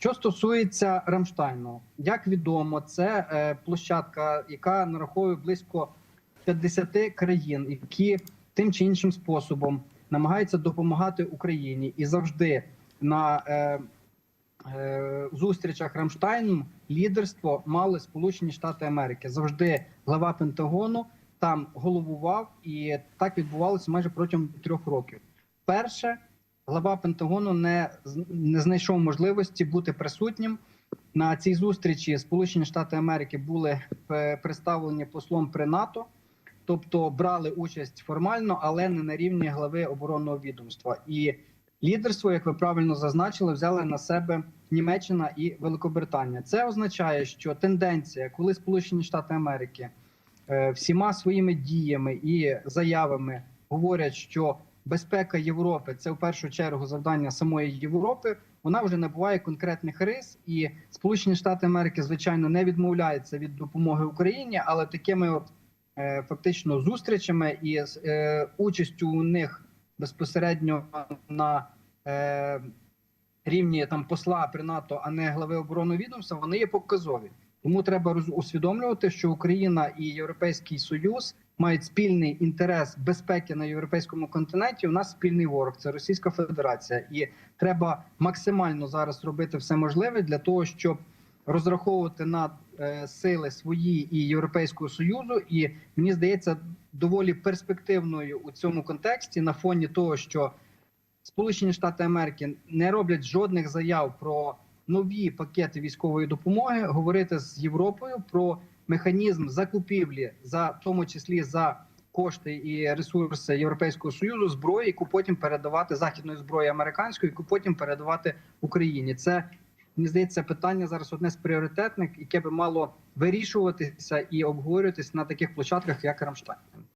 Що стосується Рамштайну, як відомо, це е, площадка, яка нараховує близько 50 країн, які тим чи іншим способом намагаються допомагати Україні, і завжди на е, е, зустрічах Рамштайну лідерство мали Сполучені Штати Америки. Завжди глава Пентагону там головував, і так відбувалося майже протягом трьох років. Перше, глава Пентагону не, не знайшов можливості бути присутнім. На цій зустрічі Сполучені Штати Америки були представлені послом при НАТО, тобто брали участь формально, але не на рівні глави оборонного відомства. І лідерство, як ви правильно зазначили, взяли на себе Німеччина і Великобританія. Це означає, що тенденція, коли Сполучені Штати Америки е, всіма своїми діями і заявами говорять, що безпека Європи це в першу чергу завдання самої Європи. Вона вже набуває конкретних рис, і Сполучені Штати Америки, звичайно, не відмовляються від допомоги Україні, але такими от е, фактично зустрічами і е, участю у них безпосередньо на е, рівні там посла при НАТО, а не глави оборонного відомства, вони є показові. Тому треба усвідомлювати, що Україна і Європейський Союз мають спільний інтерес безпеки на європейському континенті. У нас спільний ворог це Російська Федерація, і треба максимально зараз робити все можливе для того, щоб розраховувати на е, сили свої і Європейського союзу. І мені здається, доволі перспективною у цьому контексті на фоні того, що Сполучені Штати Америки не роблять жодних заяв про нові пакети військової допомоги, говорити з Європою про механізм закупівлі, за в тому числі за кошти і ресурси Європейського союзу, зброї, яку потім передавати західної зброї американської, яку потім передавати Україні. Це мені здається питання зараз одне з пріоритетних, яке би мало вирішуватися і обговорюватися на таких площадках, як Рамштайн.